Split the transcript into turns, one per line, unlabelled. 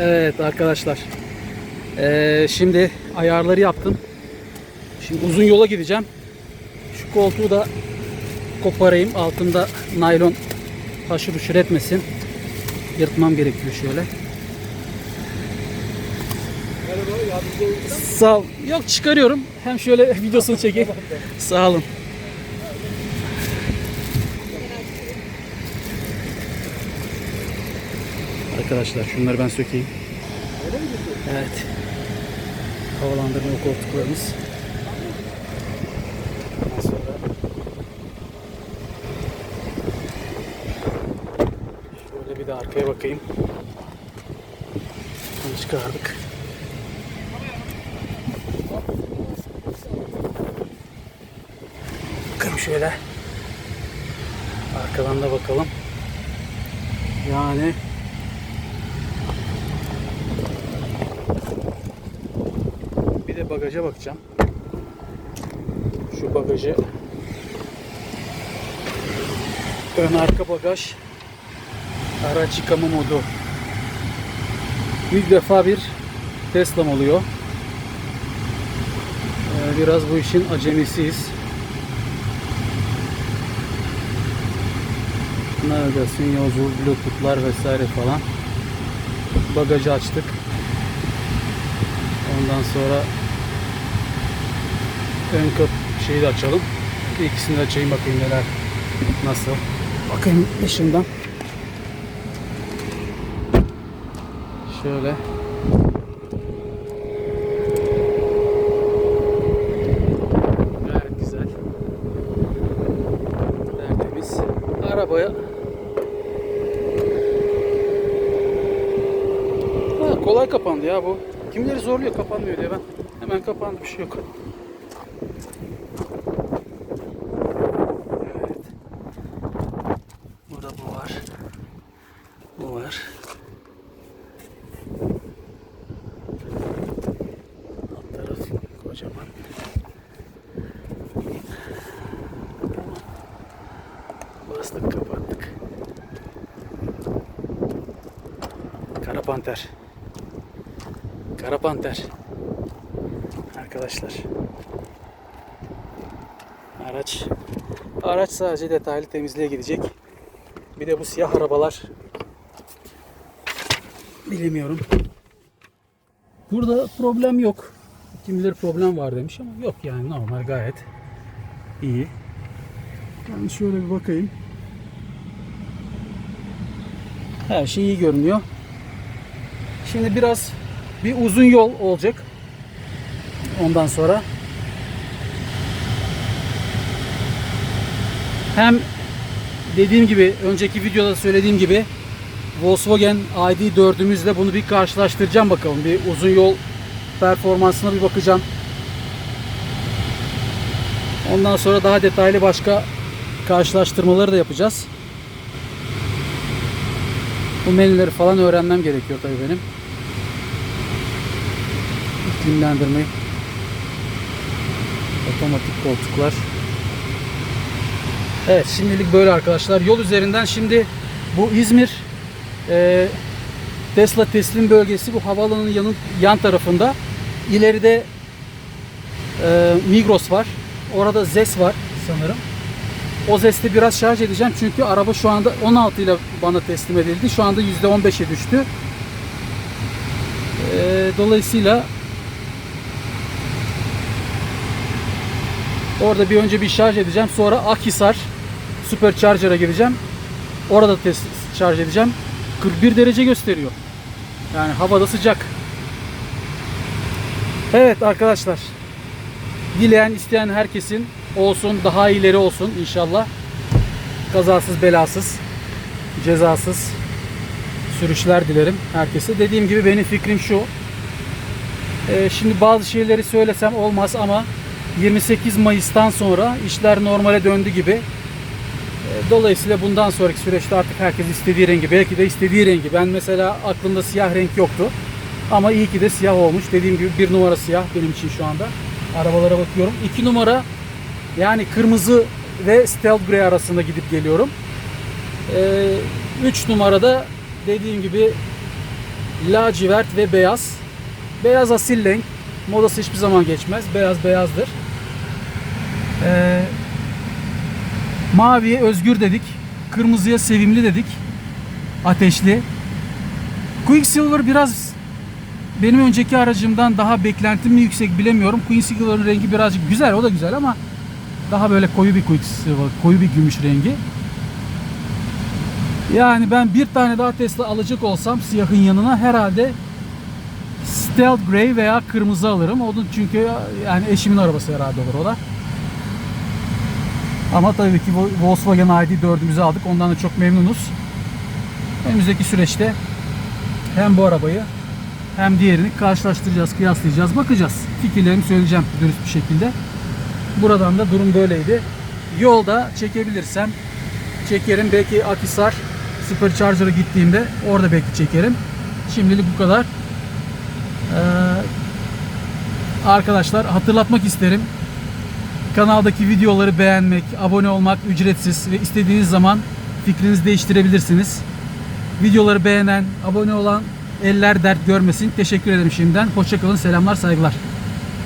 Evet arkadaşlar. Ee, şimdi ayarları yaptım. Şimdi uzun yola gideceğim. Şu koltuğu da koparayım. Altında naylon haşır uşur etmesin. Yırtmam gerekiyor şöyle. Sağ ol. Yok çıkarıyorum. Hem şöyle videosunu çekeyim. Sağ olun. Arkadaşlar şunları ben sökeyim. Evet. Havalandırma koltuklarımız. Şöyle bir de arkaya bakayım. Bunu çıkardık. Bakayım şöyle. Arkadan da bakalım. Yani Bir de bagaja bakacağım. Şu bagajı ön arka bagaj araç yıkama modu. İlk defa bir Tesla'm oluyor. Ee, Biraz bu işin acemisiyiz. Navigasyon, yolculuk, bluetoothlar vesaire falan. Bagajı açtık. Ondan sonra ön kapı şeyi de açalım. İkisini de açayım bakayım neler nasıl. Bakayım dışından. Şöyle. Gayet güzel. Tertemiz. Arabaya Ha, kolay kapandı ya bu. Kimileri zorluyor kapanmıyor diye ben. Hemen kapandı bir şey yok. Evet. Burada bu var. Bu var. Alt taraf kocaman. Bastık kapattık. Kara. Kara panter. Arkadaşlar. Araç araç sadece detaylı temizliğe gidecek. Bir de bu siyah arabalar bilemiyorum. Burada problem yok. Kimileri problem var demiş ama yok yani normal gayet iyi. Ben şöyle bir bakayım. Her şey iyi görünüyor. Şimdi biraz bir uzun yol olacak. Ondan sonra hem dediğim gibi önceki videoda söylediğim gibi Volkswagen ID4'ümüzle bunu bir karşılaştıracağım bakalım. Bir uzun yol performansına bir bakacağım. Ondan sonra daha detaylı başka karşılaştırmaları da yapacağız. Bu menüleri falan öğrenmem gerekiyor tabii benim. İklimlendirme. Otomatik koltuklar. Evet şimdilik böyle arkadaşlar. Yol üzerinden şimdi bu İzmir e, Tesla teslim bölgesi bu havaalanının yanı, yan tarafında. İleride e, Migros var. Orada ZES var sanırım. O ZES'te biraz şarj edeceğim çünkü araba şu anda 16 ile bana teslim edildi. Şu anda %15'e düştü. E, dolayısıyla Orada bir önce bir şarj edeceğim. Sonra Akhisar Supercharger'a gideceğim. Orada test şarj edeceğim. 41 derece gösteriyor. Yani havada sıcak. Evet arkadaşlar. Dileyen isteyen herkesin olsun daha iyileri olsun inşallah. Kazasız belasız cezasız sürüşler dilerim herkese. Dediğim gibi benim fikrim şu. Ee, şimdi bazı şeyleri söylesem olmaz ama 28 Mayıs'tan sonra işler normale döndü gibi. E, Dolayısıyla bundan sonraki süreçte artık herkes istediği rengi, belki de istediği rengi. Ben mesela aklımda siyah renk yoktu. Ama iyi ki de siyah olmuş. Dediğim gibi bir numara siyah benim için şu anda. Arabalara bakıyorum. İki numara yani kırmızı ve stealth grey arasında gidip geliyorum. E, üç numarada dediğim gibi lacivert ve beyaz. Beyaz asil renk. Modası hiçbir zaman geçmez. Beyaz beyazdır. Ee, maviye özgür dedik. Kırmızıya sevimli dedik. Ateşli. Quicksilver biraz benim önceki aracımdan daha beklentim mi yüksek bilemiyorum. Quicksilver'ın rengi birazcık güzel. O da güzel ama daha böyle koyu bir Quicksilver, koyu bir gümüş rengi. Yani ben bir tane daha Tesla alacak olsam siyahın yanına herhalde Stealth Grey veya kırmızı alırım. Onun çünkü yani eşimin arabası herhalde olur o da. Ama tabii ki Vo- Volkswagen ID4'ümüzü aldık. Ondan da çok memnunuz. Önümüzdeki süreçte hem bu arabayı hem diğerini karşılaştıracağız, kıyaslayacağız, bakacağız. Fikirlerimi söyleyeceğim dürüst bir şekilde. Buradan da durum böyleydi. Yolda çekebilirsem çekerim. Belki Akisar Supercharger'a gittiğimde orada belki çekerim. Şimdilik bu kadar. Ee, arkadaşlar hatırlatmak isterim. Kanaldaki videoları beğenmek, abone olmak ücretsiz ve istediğiniz zaman fikrinizi değiştirebilirsiniz. Videoları beğenen, abone olan eller dert görmesin. Teşekkür ederim şimdiden. Hoşçakalın, selamlar, saygılar.